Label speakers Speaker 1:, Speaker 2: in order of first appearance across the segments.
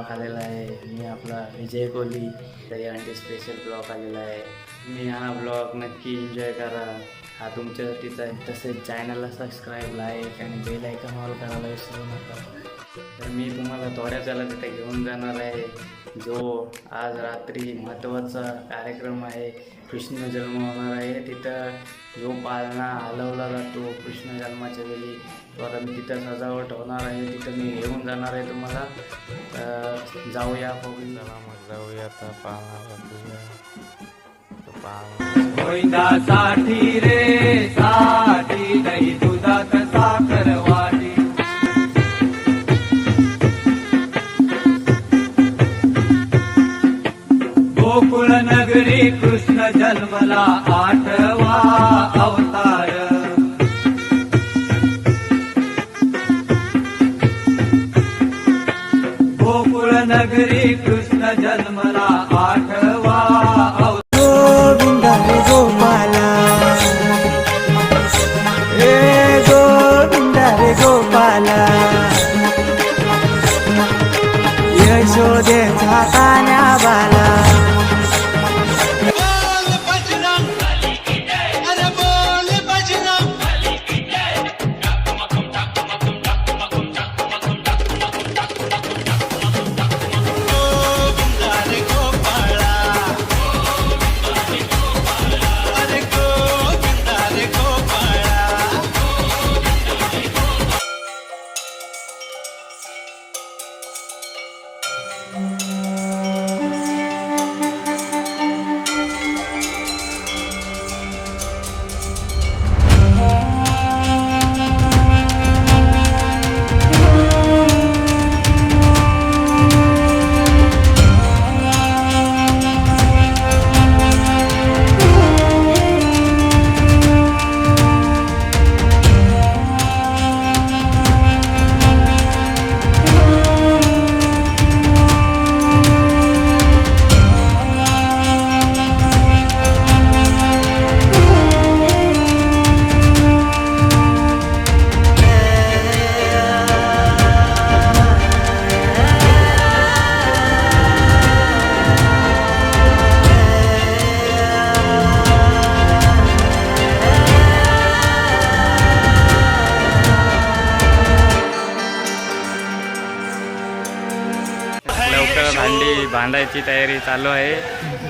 Speaker 1: Blog आलेला आहे. मी आपला विजय कोहली तरी स्पेशल ब्लॉग आलेला आहे. मी हा ब्लॉग नक्की एन्जॉय करा. हा तुमच्यासाठीच आहे. तसेच चॅनलला सबस्क्राईब लाईक आणि बेल ऐकन ऑल करायला विसरू नका. तर मी तुम्हाला थोड्याच वेळा तिथे घेऊन जाणार आहे. जो आज रात्री महत्त्वाचा कार्यक्रम आहे कृष्ण जन्म होणार आहे. तिथं जो पाळणा हलवला जातो कृष्ण जन्माच्या वेळी तर मी तिथं सजावट होणार आहे. तिथं मी घेऊन जाणार आहे तुम्हाला. तर जाऊया
Speaker 2: चला मग जाऊया पाहणार
Speaker 3: गोविंदासाठी रे साठी दही दुधात साखर वाटी गोकुळ नगरी कृष्ण जन्मला आठवा
Speaker 2: बांधायची तयारी चालू आहे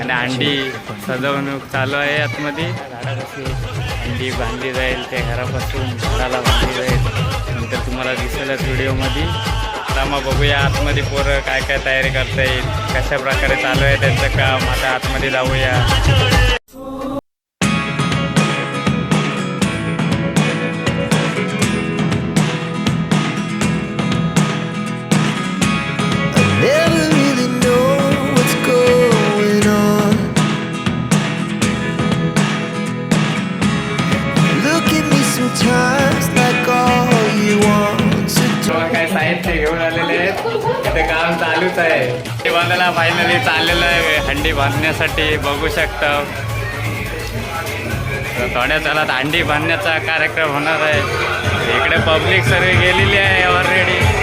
Speaker 2: आणि अंडी सजवणूक चालू आहे आतमध्ये. अंडी बांधली जाईल त्या घरापासून झाडाला बांधली जाईल. नंतर तुम्हाला दिसेलच व्हिडिओमध्ये. आता मग बघूया आतमध्ये पोरं काय काय तयारी करता येईल कशा प्रकारे चालू आहे त्यांचं काम. आता आतमध्ये जाऊया. चाललेलं आहे हंडी बांधण्यासाठी बघू शकता. थोड्या चालात हंडी बांधण्याचा कार्यक्रम होणार आहे. इकडे पब्लिक सर्व गेलेली आहे already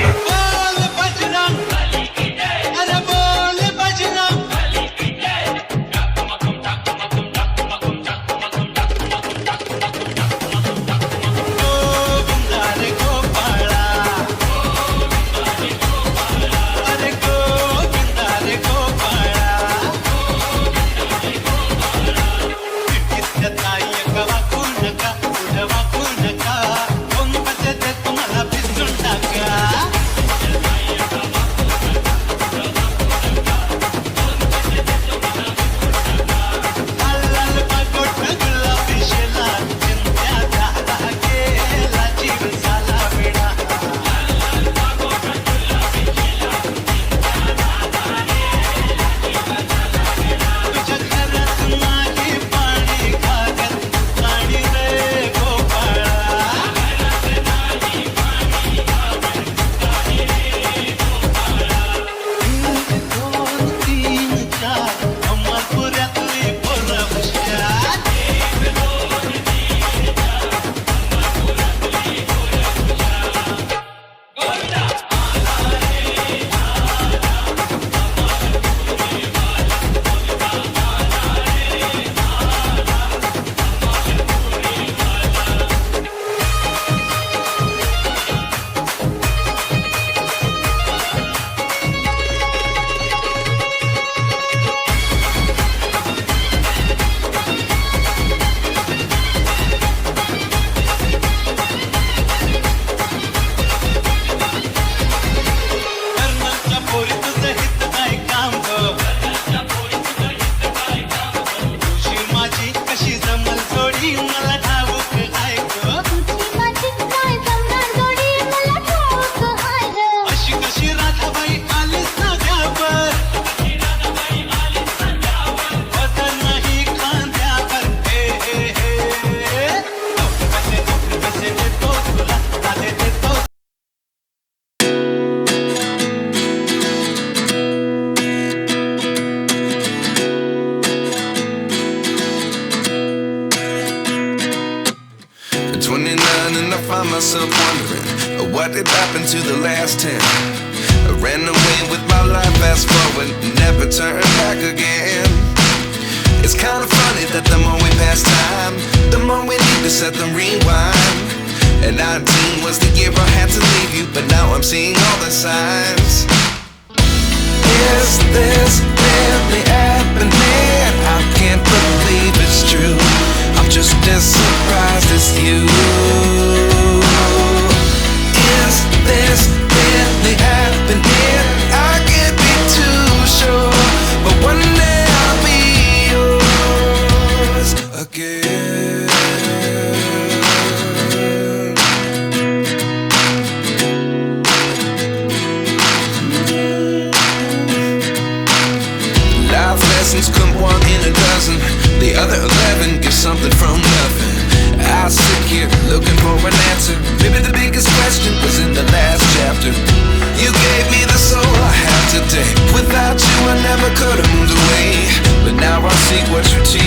Speaker 4: with my life fast forward, never turn back again. It's kind of funny that the more we pass time, the more we need to set the rewind. And 19 was the year I had to leave you, but now I'm seeing all the signs. Is this really happening? could have moved away, but now I seek what you teach.